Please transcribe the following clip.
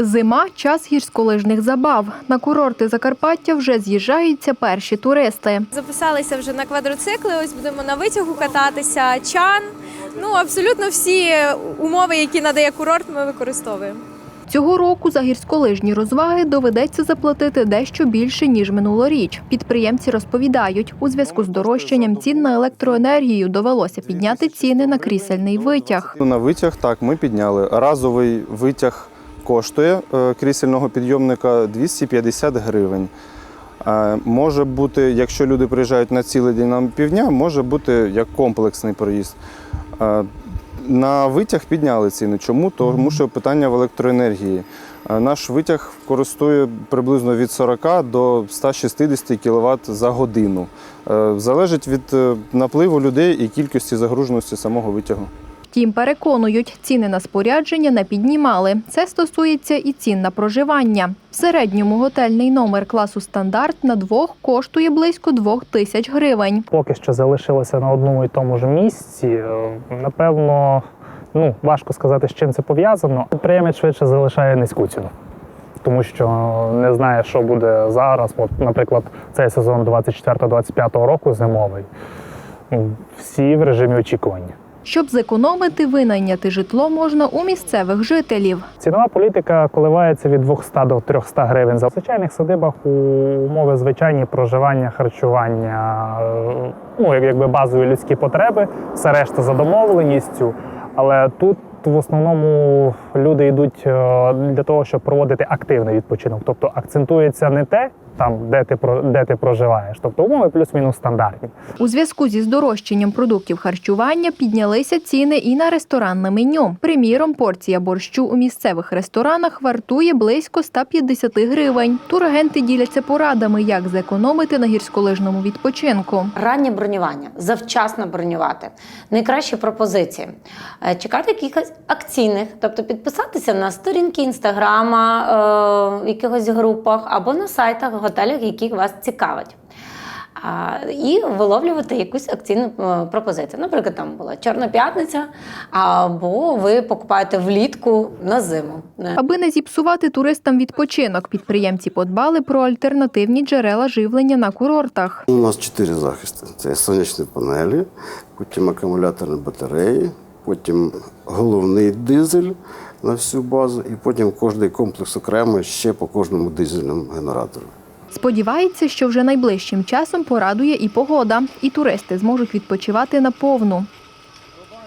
Зима час гірськолижних забав. На курорти Закарпаття вже з'їжджаються перші туристи. Записалися вже на квадроцикли. Ось будемо на витягу кататися. Чан. Ну абсолютно всі умови, які надає курорт, ми використовуємо. Цього року за гірськолижні розваги доведеться заплатити дещо більше ніж минулоріч. Підприємці розповідають, у зв'язку з дорожчанням цін на електроенергію довелося підняти ціни на крісельний витяг. На витяг так ми підняли. Разовий витяг коштує е, крісельного підйомника 250 гривень. Е, Може бути, якщо люди приїжджають на цілий день на півдня, може бути як комплексний проїзд. Е, На витяг підняли ціни. Чому? Тому що питання в електроенергії. Наш витяг користує приблизно від 40 до 160 кВт за годину. Залежить від напливу людей і кількості загруженості самого витягу. Втім, переконують, ціни на спорядження не піднімали. Це стосується і цін на проживання. В середньому готельний номер класу стандарт на двох коштує близько двох тисяч гривень. поки що залишилося на одному і тому ж місці. Е, Напевно, ну важко сказати, з чим це пов'язано. Підприємець швидше залишає низьку ціну, тому що не знає, що буде зараз. От, наприклад, цей сезон 24-25 року зимовий. Всі в режимі очікування. Щоб зекономити, винайняти житло можна у місцевих жителів. Цінова політика коливається від 200 до 300 гривень. За звичайних садибах у умови звичайні проживання, харчування, ну якби базові людські потреби, все решта за домовленістю. Але тут в основному люди йдуть е, для того, щоб проводити активний відпочинок. Тобто акцентується не те, там де ти про- де ти проживаєш, тобто умови плюс-мінус стандартні. У зв'язку зі здорожчанням продуктів харчування піднялися ціни і на ресторанне меню. Приміром, порція борщу у місцевих ресторанах вартує близько 150 гривень. Турагенти діляться порадами, як зекономити на гірськолижному відпочинку. Раннє бронювання, завчасно бронювати. Найкращі пропозиції. Е, Чекати якихось акційних, тобто підписатися на сторінки інстаграма, е, в якихось групах або на сайтах, готелях, які вас цікавить. А, І виловлювати якусь акційну е, пропозицію. Наприклад, там була Чорна п'ятниця, або ви покупаєте влітку на зиму. Е, Аби не зіпсувати туристам відпочинок, підприємці подбали про альтернативні джерела живлення на курортах. У нас чотири захисти: це сонячні панелі, потім акумуляторні батареї, потім головний дизель на всю базу, і потім кожний комплекс окремо ще по кожному дизельному генератору. Сподівається, що вже найближчим часом порадує і погода, і туристи зможуть відпочивати наповну.